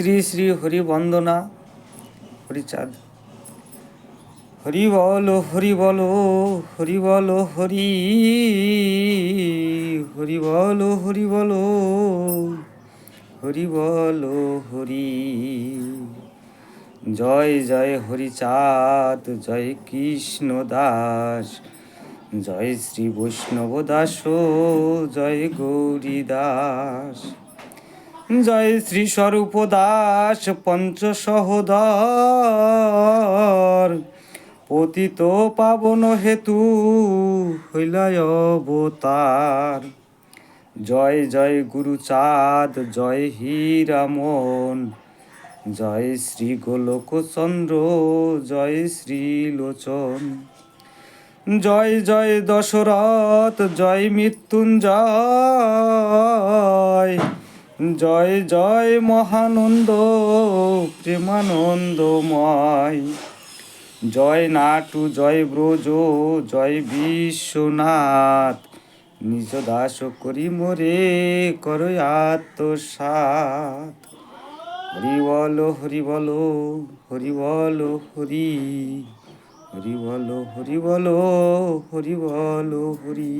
শ্রী শ্রী হরি বন্দনা হরিচাঁদ। হরি বল হরি বল হরি বল হরি হরি বল হরি বল হরি বল হরি। জয় জয় হরিচাঁদ, জয় কৃষ্ণ দাস, জয় শ্রী বৈষ্ণব দাস, জয় গৌরী দাস। জয় শ্রী স্বরূপ দাস পঞ্চ সহদর পতিত পাবন হেতু হইলায় অবতার। জয় জয় গুরুচাঁদ, জয় হীরামন। জয় শ্রী গোলকচন্দ্র, জয় শ্রী লোচন। জয় জয় দশরথ, জয় মৃত্যুঞ্জয়। জয় জয় মহানন্দ প্রেমানন্দময় জয় নাটু, জয় ব্রজ, জয় বিশ্বনাথ। নিজ দাস করি মোরে কর হরি বল হরি বল হরি। বল হরি হরি বল হরি বল হরি বল হরি।